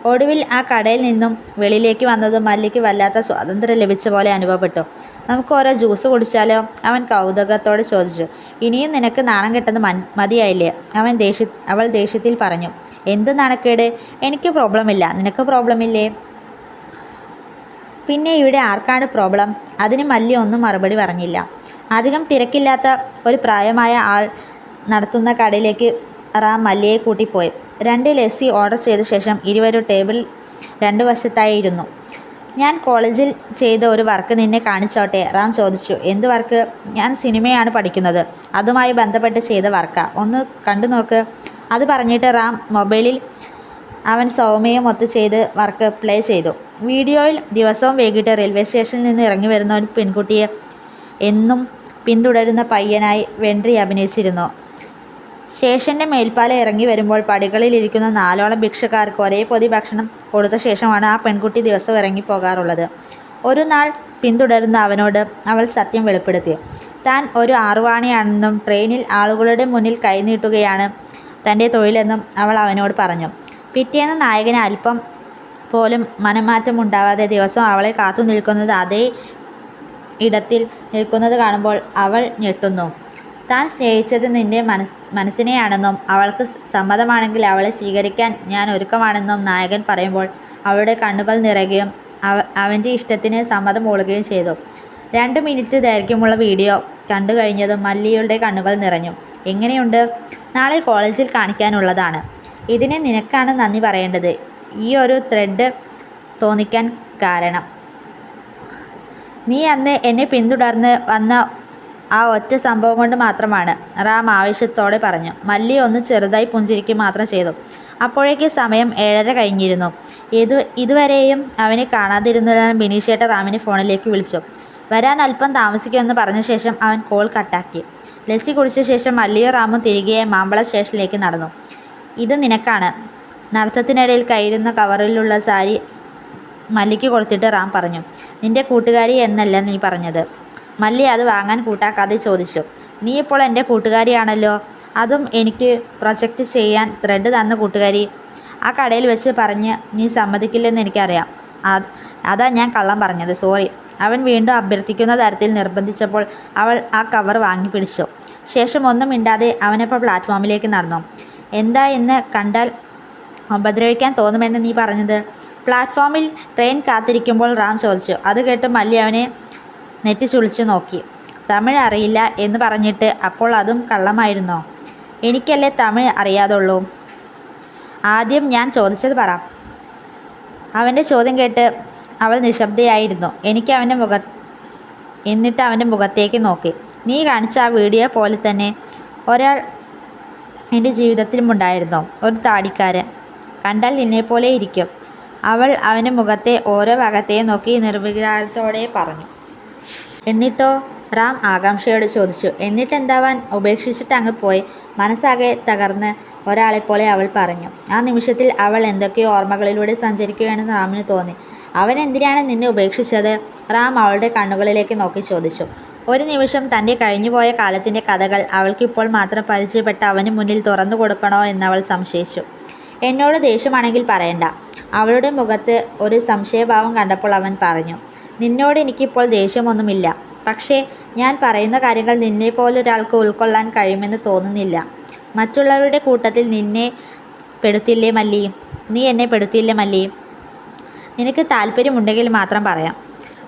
ഒടുവിൽ ആ കടയിൽ നിന്നും വെളിയിലേക്ക് വന്നതും മല്ലിക്ക് വല്ലാത്ത സ്വാതന്ത്ര്യം ലഭിച്ച പോലെ അനുഭവപ്പെട്ടു. നമുക്ക് ഓരോ ജ്യൂസ് കുടിച്ചാലോ? അവൻ കൗതുകത്തോടെ ചോദിച്ചു. ഇനിയും നിനക്ക് നാണം കെട്ടത് മതിയായില്ലേ? അവൻ ദേഷ്യ അവൾ ദേഷ്യത്തിൽ പറഞ്ഞു. എന്ത് നാണക്കേട്? എനിക്ക് പ്രോബ്ലമില്ല. നിനക്ക് പ്രോബ്ലമില്ലേ? പിന്നെ ഇവിടെ ആർക്കാണ് പ്രോബ്ലം? അതിന് മല്ലി ഒന്നും മറുപടി പറഞ്ഞില്ല. അധികം തിരക്കില്ലാത്ത ഒരു പ്രായമായ ആൾ നടത്തുന്ന കടയിലേക്ക് റാം മല്ലിയെ കൂട്ടിപ്പോയി. രണ്ട് ലസ്സി ഓർഡർ ചെയ്ത ശേഷം ഇരുവരും ടേബിൾ രണ്ട് വശത്തായി ഇരുന്നു ഞാൻ കോളേജിൽ ചെയ്ത ഒരു വർക്ക് നിന്നെ കാണിച്ചോട്ടെ? റാം ചോദിച്ചു. എന്ത് വർക്ക്? ഞാൻ സിനിമയാണ് പഠിക്കുന്നത്. അതുമായി ബന്ധപ്പെട്ട് ചെയ്ത വർക്കാ. ഒന്ന് കണ്ടു നോക്ക്. അത് പറഞ്ഞിട്ട് റാം മൊബൈലിൽ അവൻ സൗമ്യയും ഒത്ത് ചെയ്ത് വർക്ക് പ്ലേ ചെയ്തു. വീഡിയോയിൽ ദിവസവും വൈകിട്ട് റെയിൽവേ സ്റ്റേഷനിൽ നിന്ന് ഇറങ്ങി വരുന്ന ഒരു പെൺകുട്ടിയെ എന്നും പിന്തുടരുന്ന പയ്യനായി വെൻട്രി അഭിനയിച്ചിരുന്നു. സ്റ്റേഷന്റെ മേൽപ്പാലം ഇറങ്ങി വരുമ്പോൾ പടികളിലിരിക്കുന്ന നാലോളം ഭിക്ഷക്കാർക്ക് ഒരേ പൊതി ഭക്ഷണം കൊടുത്ത ശേഷമാണ് ആ പെൺകുട്ടി ദിവസവും ഇറങ്ങിപ്പോകാറുള്ളത് ഒരു നാൾ പിന്തുടരുന്ന അവനോട് അവൾ സത്യം വെളിപ്പെടുത്തി. താൻ ഒരു ആറുവാണിയാണെന്നും ട്രെയിനിൽ ആളുകളുടെ മുന്നിൽ കൈനീട്ടുകയാണ് തന്റെ തൊഴിലെന്നും അവൾ അവനോട് പറഞ്ഞു. പിറ്റേന്ന് നായകന് അല്പം പോലും മനംമാറ്റമുണ്ടാവാതെ ദിവസം അവളെ കാത്തു നിൽക്കുന്നത് അതേ ഇടത്തിൽ നിൽക്കുന്നത് കാണുമ്പോൾ അവൾ ഞെട്ടുന്നു. താൻ സ്നേഹിച്ചത് നിന്റെ മനസ് മനസ്സിനെയാണെന്നും അവൾക്ക് സമ്മതമാണെങ്കിൽ അവളെ സ്വീകരിക്കാൻ ഞാൻ ഒരുക്കമാണെന്നും നായകൻ പറയുമ്പോൾ അവളുടെ കണ്ണുകൾ നിറയുകയും അവ അവന്റെ ഇഷ്ടത്തിന് സമ്മതം മൂളുകയും ചെയ്തു. രണ്ട് മിനിറ്റ് ദൈർഘ്യമുള്ള വീഡിയോ കണ്ടു കഴിഞ്ഞതും മല്ലിയുടെ കണ്ണുകൾ നിറഞ്ഞു. എങ്ങനെയുണ്ട്? നാളെ കോളേജിൽ കാണിക്കാനുള്ളതാണ്. ഇതിനെ നിനക്കാണ് നന്ദി പറയേണ്ടത്. ഈ ഒരു ത്രെഡ് തോന്നിക്കാൻ കാരണം. നീ അന്ന് എന്നെ പിന്തുടർന്ന് വന്ന ആ ഒറ്റ സംഭവം കൊണ്ട് മാത്രമാണ് റാം ആവേശത്തോടെ പറഞ്ഞു മല്ലി ഒന്ന് ചെറുതായി പുഞ്ചിരിക്കുക മാത്രം ചെയ്തു. അപ്പോഴേക്ക് സമയം ഏഴര കഴിഞ്ഞിരുന്നു. ഇത് ഇതുവരെയും അവനെ കാണാതിരുന്നതിനാൽ ബിനീഷേട്ട റാമിനെ ഫോണിലേക്ക് വിളിച്ചു. വരാൻ അല്പം താമസിക്കുമെന്ന് പറഞ്ഞ ശേഷം അവൻ കോൾ കട്ടാക്കി. ലസ്സി കുടിച്ച ശേഷം മല്ലിയും റാമും തിരികെ മാമ്പള സ്റ്റേഷനിലേക്ക് നടന്നു. ഇത് നിനക്കാണ് നടത്തത്തിനിടയിൽ കയ്യിരുന്ന കവറിലുള്ള സാരി മല്ലിക്ക് കൊടുത്തിട്ട് റാം പറഞ്ഞു നിന്റെ കൂട്ടുകാരി എന്നല്ല നീ പറഞ്ഞത്. മല്ലി അത് വാങ്ങാൻ കൂട്ടാക്കാതെ ചോദിച്ചു. നീ ഇപ്പോൾ എന്റെ കൂട്ടുകാരിയാണല്ലോ? അതും എനിക്ക് പ്രൊജക്റ്റ് ചെയ്യാൻ ത്രെഡ് തന്ന കൂട്ടുകാരി. ആ കടയിൽ വെച്ച് പറഞ്ഞ് നീ സമ്മതിക്കില്ലെന്ന് എനിക്കറിയാം. അത് ഞാൻ കള്ളം പറഞ്ഞത്. സോറി. അവൻ വീണ്ടും അഭ്യർത്ഥിക്കുന്ന തരത്തിൽ നിർബന്ധിച്ചപ്പോൾ അവൾ ആ കവർ വാങ്ങി പിടിച്ചു. ശേഷം ഒന്നും മിണ്ടാതെ അവനപ്പോൾ പ്ലാറ്റ്ഫോമിലേക്ക് നടന്നു. എന്താ എന്ന് കണ്ടാൽ ഉപദ്രവിക്കാൻ തോന്നുമെന്ന് നീ പറഞ്ഞത്? പ്ലാറ്റ്ഫോമിൽ ട്രെയിൻ കാത്തിരിക്കുമ്പോൾ റാം ചോദിച്ചു. അത് കേട്ട് മല്ലി അവനെ നെറ്റി ചുളിച്ചു നോക്കി. തമിഴ് അറിയില്ല എന്ന് പറഞ്ഞിട്ട് അപ്പോൾ അതും കള്ളമായിരുന്നോ? എനിക്കല്ലേ തമിഴ് അറിയാതുള്ളൂ. ആദ്യം ഞാൻ ചോദിച്ചത് പറ. അവന്റെ ചോദ്യം കേട്ട് അവൾ നിശബ്ദയായിരുന്നു. എനിക്ക് അവന്റെ മുഖ എന്നിട്ട് അവന്റെ മുഖത്തേക്ക് നോക്കി. നീ കാണിച്ച ആ വീഡിയോ പോലെ തന്നെ ഒരാൾ എന്റെ ജീവിതത്തിലും ഉണ്ടായിരുന്നു ഒരു താടിക്കാരൻ. കണ്ടാൽ നിന്നെപ്പോലെ ഇരിക്കും. അവൾ അവന്റെ മുഖത്തെ ഓരോ ഭാഗത്തെയും നോക്കി നിർവികാരത്തോടെ പറഞ്ഞു. എന്നിട്ടോ? റാം ആകാംക്ഷയോട് ചോദിച്ചു. എന്നിട്ട് എന്താവാൻ ഉപേക്ഷിച്ചിട്ട് അങ്ങ് പോയി. മനസ്സാകെ തകർന്ന് ഒരാളെപ്പോലെ അവൾ പറഞ്ഞു. ആ നിമിഷത്തിൽ അവൾ എന്തൊക്കെയോ ഓർമ്മകളിലൂടെ സഞ്ചരിക്കുകയാണെന്ന് റാമിന് തോന്നി. അവൻ എന്തിനാണ് നിന്നെ ഉപേക്ഷിച്ചത്? റാം അവളുടെ കണ്ണുകളിലേക്ക് നോക്കി ചോദിച്ചു. ഒരു നിമിഷം തന്റെ കഴിഞ്ഞുപോയ കാലത്തിന്റെ കഥകൾ അവൾക്കിപ്പോൾ മാത്രം പരിചയപ്പെട്ട അവന് മുന്നിൽ തുറന്നു കൊടുക്കണോ എന്നവൾ സംശയിച്ചു. എന്നോട് ദേഷ്യമാണെങ്കിൽ പറയണ്ട. അവളുടെ മുഖത്ത് ഒരു സംശയഭാവം കണ്ടപ്പോൾ അവൻ പറഞ്ഞു നിന്നോട് എനിക്കിപ്പോൾ ദേഷ്യമൊന്നുമില്ല. പക്ഷേ ഞാൻ പറയുന്ന കാര്യങ്ങൾ നിന്നെപ്പോലൊരാൾക്ക് ഉൾക്കൊള്ളാൻ കഴിയുമെന്ന് തോന്നുന്നില്ല. മറ്റുള്ളവരുടെ കൂട്ടത്തിൽ നിന്നെ പെടുത്തില്ലേ മല്ലി? നീ എന്നെ പെടുത്തില്ലേ മല്ലി? നിനക്ക് താല്പര്യമുണ്ടെങ്കിൽ മാത്രം പറയാം.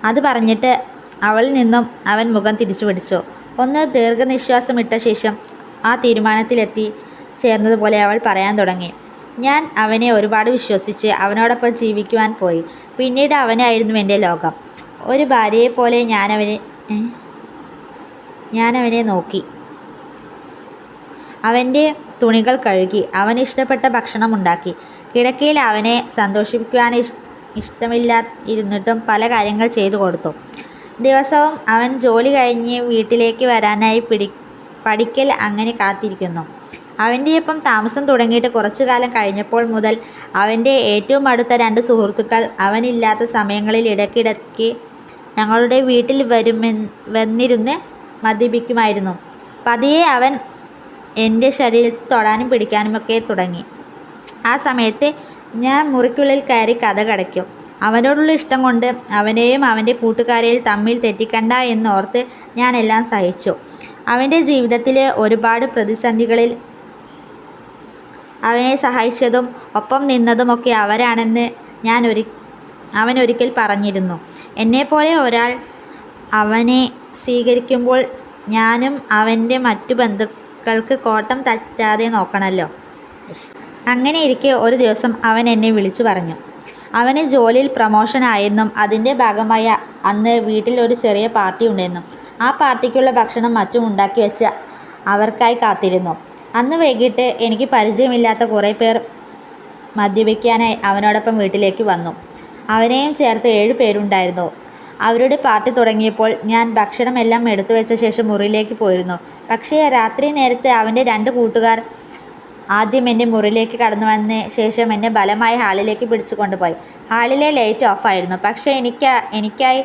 അത് പറഞ്ഞിട്ട് അവളിൽ നിന്നും അവൻ മുഖം തിരിച്ചു പിടിച്ചു. ഒന്ന് ദീർഘനിശ്വാസം ഇട്ട ശേഷം ആ തീരുമാനത്തിലെത്തി ചേർന്നതുപോലെ അവൾ പറയാൻ തുടങ്ങി. ഞാൻ അവനെ ഒരുപാട് വിശ്വസിച്ച് അവനോടൊപ്പം ജീവിക്കുവാൻ പോയി. പിന്നീട് അവനായിരുന്നു എന്റെ ലോകം. ഒരു ഭാര്യയെപ്പോലെ ഞാനവനെ? ഞാനവനെ നോക്കി. അവന്റെ തുണികൾ കഴുകി അവന് ഇഷ്ടപ്പെട്ട ഭക്ഷണം ഉണ്ടാക്കി. കിടക്കയിൽ അവനെ സന്തോഷിപ്പിക്കുവാൻ ഇഷ് ഇഷ്ടമില്ലാ ഇരുന്നിട്ടും പല കാര്യങ്ങൾ ചെയ്തു കൊടുത്തു. ദിവസവും അവൻ ജോലി കഴിഞ്ഞ് വീട്ടിലേക്ക് വരാനായി പിടി പഠിക്കൽ അങ്ങനെ കാത്തിരിക്കുന്നു. അവന്റെ ഒപ്പം താമസം തുടങ്ങിയിട്ട് കുറച്ചു കാലം കഴിഞ്ഞപ്പോൾ മുതൽ അവന്റെ ഏറ്റവും അടുത്ത രണ്ട് സുഹൃത്തുക്കൾ അവനില്ലാത്ത സമയങ്ങളിൽ ഇടയ്ക്കിടയ്ക്ക് ഞങ്ങളുടെ വീട്ടിൽ വരുമെന്ന് വന്നിരുന്ന് മദ്യപിക്കുമായിരുന്നു. പതിയെ അവൻ എന്റെ ശരീരത്തിൽ തൊടാനും പിടിക്കാനുമൊക്കെ തുടങ്ങി. ആ സമയത്ത് ഞാൻ മുറിക്കുള്ളിൽ കയറി കഥ കടയ്ക്കും. അവനോടുള്ള ഇഷ്ടം കൊണ്ട് അവനെയും അവന്റെ കൂട്ടുകാരെയും തമ്മിൽ തെറ്റിക്കണ്ട എന്നോർത്ത് ഞാനെല്ലാം സഹിച്ചു. അവന്റെ ജീവിതത്തിലെ ഒരുപാട് പ്രതിസന്ധികളിൽ അവനെ സഹായിച്ചതും ഒപ്പം നിന്നതുമൊക്കെ അവരാണെന്ന് ഞാൻ ഒരു അവൻ ഒരിക്കൽ പറഞ്ഞിരുന്നു. എന്നെപ്പോലെ ഒരാൾ അവനെ സ്വീകരിക്കുമ്പോൾ ഞാനും അവന്റെ മറ്റു ബന്ധുക്കൾക്ക് കോട്ടം തട്ടാതെ നോക്കണമല്ലോ അങ്ങനെ ഇരിക്കെ ഒരു ദിവസം അവൻ എന്നെ വിളിച്ചു പറഞ്ഞു. അവന് ജോലിയിൽ പ്രമോഷൻ ആയെന്നും അതിന്റെ ഭാഗമായി അന്ന് വീട്ടിൽ ഒരു ചെറിയ പാർട്ടി ഉണ്ടെന്നും ആ പാർട്ടിക്കുള്ള ഭക്ഷണം മറ്റും ഉണ്ടാക്കി വെച്ച് അവർക്കായി കാത്തിരുന്നു. അന്ന് വൈകിട്ട് എനിക്ക് പരിചയമില്ലാത്ത കുറേ പേർ മദ്യപിക്കാനായി അവനോടൊപ്പം വീട്ടിലേക്ക് വന്നു. അവനെയും ചേർത്ത് ഏഴ് പേരുണ്ടായിരുന്നു. അവരുടെ പാർട്ടി തുടങ്ങിയപ്പോൾ ഞാൻ ഭക്ഷണമെല്ലാം എടുത്തു വെച്ച ശേഷം മുറിയിലേക്ക് പോയിരുന്നു. പക്ഷേ രാത്രി നേരത്തെ അവന്റെ രണ്ട് കൂട്ടുകാർ ആദ്യം എന്റെ മുറിയിലേക്ക് കടന്നു വന്ന ശേഷം എന്നെ ബലമായി ഹാളിലേക്ക് പിടിച്ചു കൊണ്ടുപോയി. ഹാളിലെ ലൈറ്റ് ഓഫായിരുന്നു പക്ഷേ എനിക്ക് എനിക്കായി